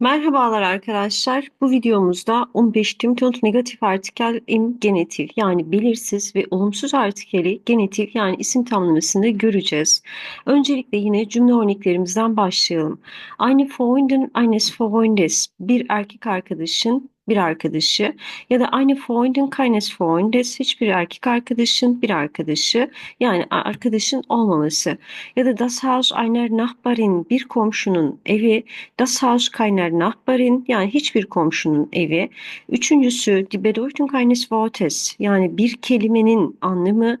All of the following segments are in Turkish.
Merhabalar arkadaşlar. Bu videomuzda 15 Tümtont negatif artikel im genitif yani belirsiz ve olumsuz artikeli genitif yani isim tamlamasında göreceğiz. Öncelikle yine cümle örneklerimizden başlayalım. Eine Freundin eines Freundes bir erkek arkadaşın bir arkadaşı ya da aynı Freundin keines Freundes hiçbir erkek arkadaşın bir arkadaşı yani arkadaşın olmaması ya da das Haus einer Nachbarin bir komşunun evi Das Haus keiner Nachbarin yani hiçbir komşunun evi. Üçüncüsü die Bedeutung eines Wortes yani bir kelimenin anlamı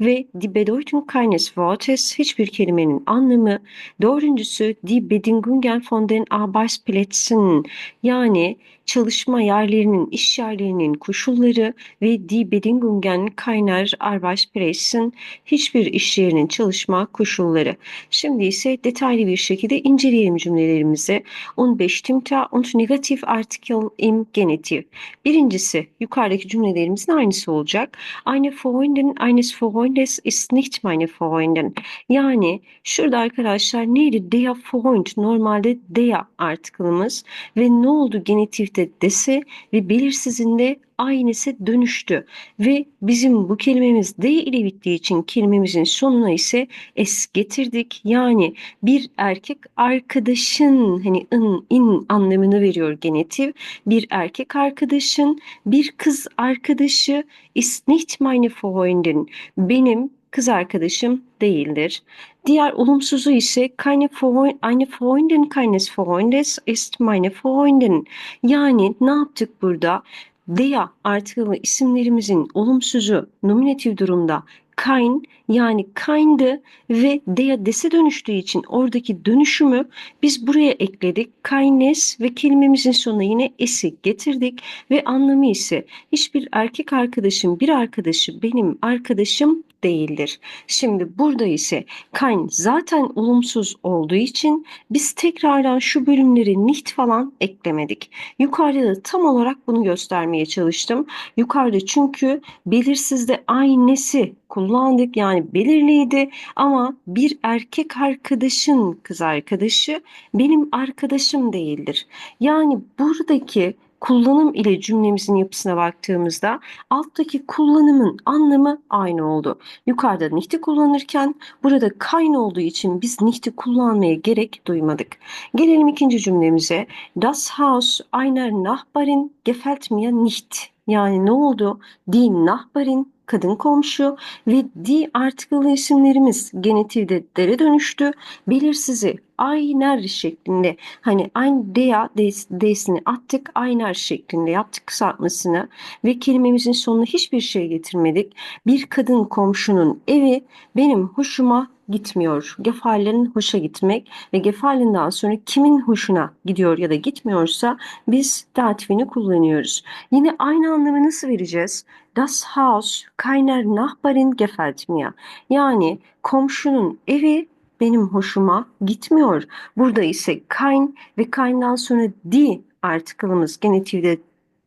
ve die Bedeutung keines Wortes hiçbir kelimenin anlamı. Dördüncüsü die Bedingungen von den Arbeitsplätzen yani çalışma yerlerinin, iş yerlerinin koşulları ve die Bedingungen keiner Arbeitsplätzen hiçbir iş yerinin çalışma koşulları. Şimdi ise detaylı bir şekilde inceleyelim cümlelerimizi. Und bestimmter und Negativartikel im Genitiv. Birincisi yukarıdaki cümlelerimizin aynısı olacak. Eine Freundin eines Freundes ist nicht meine Freundin. Yani şurada arkadaşlar neydi? Der Freund normalde der artikelimiz ve ne oldu genitifte dese ve belirsizinde aynısı dönüştü. Ve bizim bu kelimemiz D ile bittiği için kelimemizin sonuna ise S getirdik. Yani bir erkek arkadaşın hani in, in anlamını veriyor genetif. Bir erkek arkadaşın, bir kız arkadaşı ist nicht meine Freundin. Benim kız arkadaşım değildir. Diğer olumsuzu ise keine Freund, eine Freundin keines Freundes ist meine Freundin. Yani ne yaptık burada? Dea artılı isimlerimizin olumsuzu nominatif durumda kein yani kind'ı ve dea dese dönüştüğü için oradaki dönüşümü biz buraya ekledik. Kindness ve kelimemizin sonuna yine esi getirdik ve anlamı ise hiçbir erkek arkadaşım bir arkadaşı benim arkadaşım değildir. Şimdi burada ise kein zaten olumsuz olduğu için biz tekrardan şu bölümleri nicht falan eklemedik. Yukarıda da tam olarak bunu göstermeye çalıştım. Yukarıda çünkü belirsizde aynesi kullandık yani belirliydi ama bir erkek arkadaşın kız arkadaşı benim arkadaşım değildir. Yani buradaki kullanım ile cümlemizin yapısına baktığımızda alttaki kullanımın anlamı aynı oldu. Yukarıda nicht'i kullanırken burada kayn olduğu için biz nicht'i kullanmaya gerek duymadık. Gelelim ikinci cümlemize. Das Haus einer Nachbarin gefällt mir nicht. Yani ne oldu? Die Nachbarin kadın komşu ve di artikılı isimlerimiz genitivde dere dönüştü. Belirsizi ayner şeklinde hani aynı dea d'sini attık ayner şeklinde yaptık kısaltmasını ve kelimemizin sonuna hiçbir şey getirmedik. Bir kadın komşunun evi benim hoşuma gitmiyor. Gefallerin hoşa gitmek ve gefalinden sonra kimin hoşuna gidiyor ya da gitmiyorsa biz datifini kullanıyoruz. Yine aynı anlamı nasıl vereceğiz? Das Haus keiner Nachbarin gefällt mir. Yani komşunun evi benim hoşuma gitmiyor. Burada ise kein ve kein'dan sonra die artikelimiz genitivde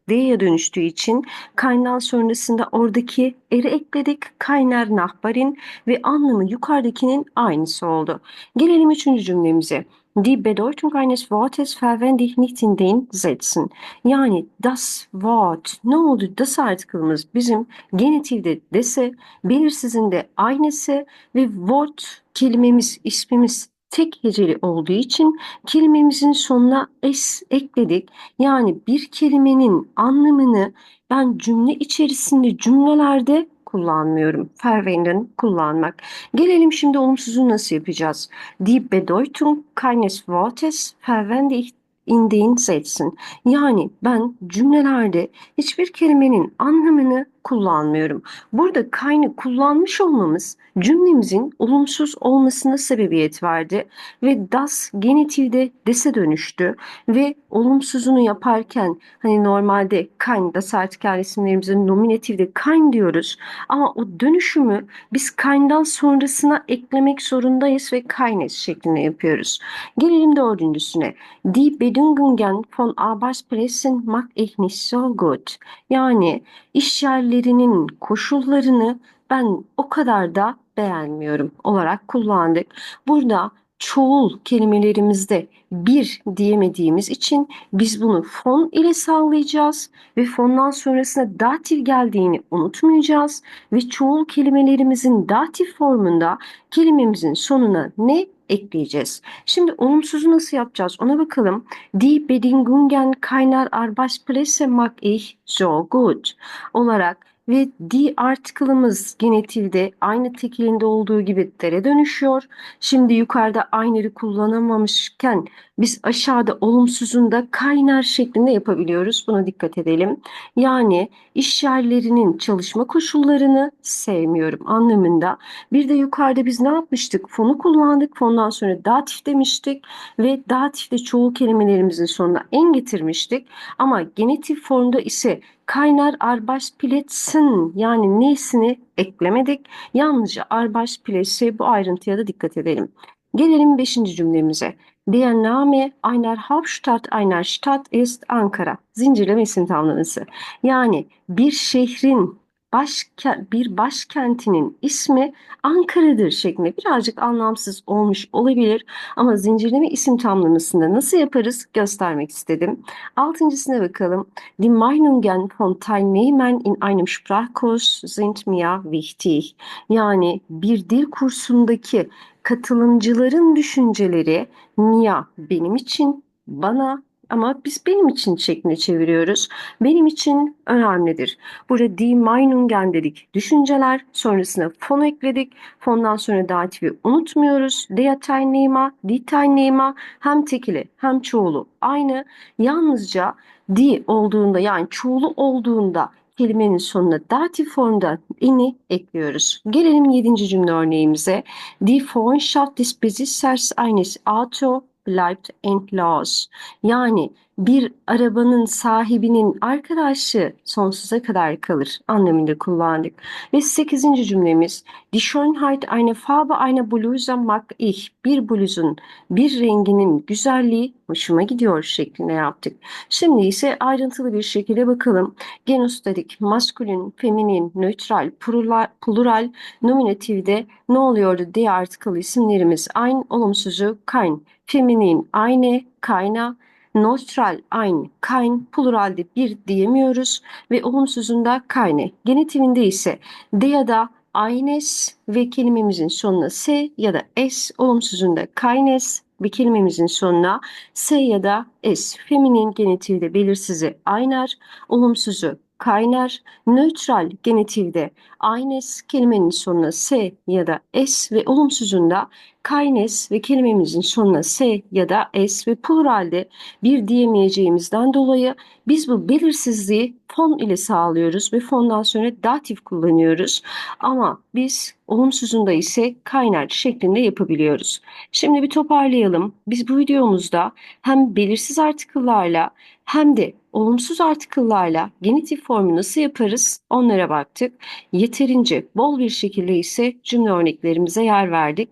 D'ye dönüştüğü için kaynağı sonrasında oradaki eri ekledik. Kaynar Nachbarin ve anlamı yukarıdakinin aynısı oldu. Gelelim üçüncü cümlemize. Die Bedeutung eines Wortes verwende ich nicht in den Sätzen. Yani das Wort ne oldu? Das artikelimiz bizim genitivde dese, belirsizinde aynısı ve Wort kelimemiz, ismimiz tek heceli olduğu için kelimemizin sonuna s ekledik. Yani bir kelimenin anlamını ben cümle içerisinde cümlelerde kullanmıyorum. Verwenden kullanmak. Gelelim şimdi olumsuzu nasıl yapacağız? Die Bedeutung keines Wortes verwende ich in den Sätzen. Yani ben cümlelerde hiçbir kelimenin anlamını kullanmıyorum. Burada kaynağı kullanmış olmamız cümlemizin olumsuz olmasına sebebiyet verdi ve das genitivde dese dönüştü ve olumsuzunu yaparken hani normalde kein das artikel isimlerimizin nominatifde kein diyoruz ama o dönüşümü biz kein'dan sonrasına eklemek zorundayız ve keines şeklinde yapıyoruz. Gelelim dördüncüsüne. Die Bedingungen von Arbeitsplätzen mag ich nicht so gut. Yani iş yerlerinin koşullarını ben o kadar da beğenmiyorum olarak kullandık. Burada çoğul kelimelerimizde bir diyemediğimiz için biz bunu fon ile sağlayacağız ve fondan sonrasında datif geldiğini unutmayacağız ve çoğul kelimelerimizin datif formunda kelimemizin sonuna ne ekleyeceğiz. Şimdi olumsuzu nasıl yapacağız ona bakalım. Die Bedingungen keiner Arbeitsplätze mag ich so gut olarak ve die article'ımız genetilde aynı tekilinde olduğu gibi dere dönüşüyor. Şimdi yukarıda aynırı kullanamamışken biz aşağıda olumsuzun da kaynar şeklinde yapabiliyoruz. Buna dikkat edelim. Yani iş yerlerinin çalışma koşullarını sevmiyorum anlamında. Bir de yukarıda biz ne yapmıştık? Fonu kullandık. Fondan sonra datif demiştik ve datifte çoğu kelimelerimizin sonuna en getirmiştik. Ama genitif formda ise kaynar Arbeitsplätzen yani nesini eklemedik. Yalnızca Arbeitsplätze bu ayrıntıya da dikkat edelim. Gelelim beşinci cümlemize. Der Name einer Hauptstadt einer Stadt ist Ankara. Zincirleme isim tamlaması. Yani bir şehrin başka, bir başkentinin ismi Ankara'dır şeklinde birazcık anlamsız olmuş olabilir ama zincirleme isim tamlamasında nasıl yaparız göstermek istedim. Altıncısına bakalım. Die Meinungen von Teilnehmern in einem Sprachkurs sind mir wichtig. Yani bir dil kursundaki katılımcıların düşünceleri Mia benim için, bana ama biz benim için şeklinde çeviriyoruz. Benim için önemlidir. Burada die Meinungen dedik. Düşünceler. Sonrasına fon ekledik. Fondan sonra datifi unutmuyoruz. Der Teilnehmer, die Teilnehmer hem tekili hem çoğulu aynı. Yalnızca die olduğunda yani çoğulu olduğunda kelimenin sonuna datif formda ini ekliyoruz. Gelelim yedinci cümle örneğimize. Die Freundschaft des Besitzers eines Auto bleibt endlos. Yani bir arabanın sahibinin arkadaşı sonsuza kadar kalır anlamında kullandık. Ve sekizinci cümlemiz Die Schönheit einer Farbe einer Bluse mag ich. Bir bluzun, bir renginin güzelliği hoşuma gidiyor şeklinde yaptık. Şimdi ise ayrıntılı bir şekilde bakalım. Genus dedik, maskülin, feminin, nötral, plural, plural, nominatifde ne oluyordu diye article isimlerimiz aynı olumsuzu kein, feminin aynı, kayna, Neutral aynı, kein, pluralde bir diyemiyoruz ve olumsuzunda keine. Genitivinde ise de ya da eines ve kelimemizin sonuna s ya da s, olumsuzunda keines ve kelimemizin sonuna s ya da s. Feminin genitivde belirsizi aynar, olumsuzu kaynar, nötral genitivde eines kelimenin sonuna s ya da s ve olumsuzunda kaynes ve kelimemizin sonuna s ya da s ve pluralde bir diyemeyeceğimizden dolayı biz bu belirsizliği fon ile sağlıyoruz ve fondan sonra datif kullanıyoruz. Ama biz olumsuzunda ise kaynar şeklinde yapabiliyoruz. Şimdi bir toparlayalım. Biz bu videomuzda hem belirsiz artikıllarla hem de olumsuz artikıllarla genitif formu nasıl yaparız onlara baktık. Yeterince bol bir şekilde ise cümle örneklerimize yer verdik.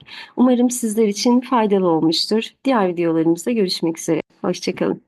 Umarım sizler için faydalı olmuştur. Diğer videolarımızda görüşmek üzere. Hoşçakalın.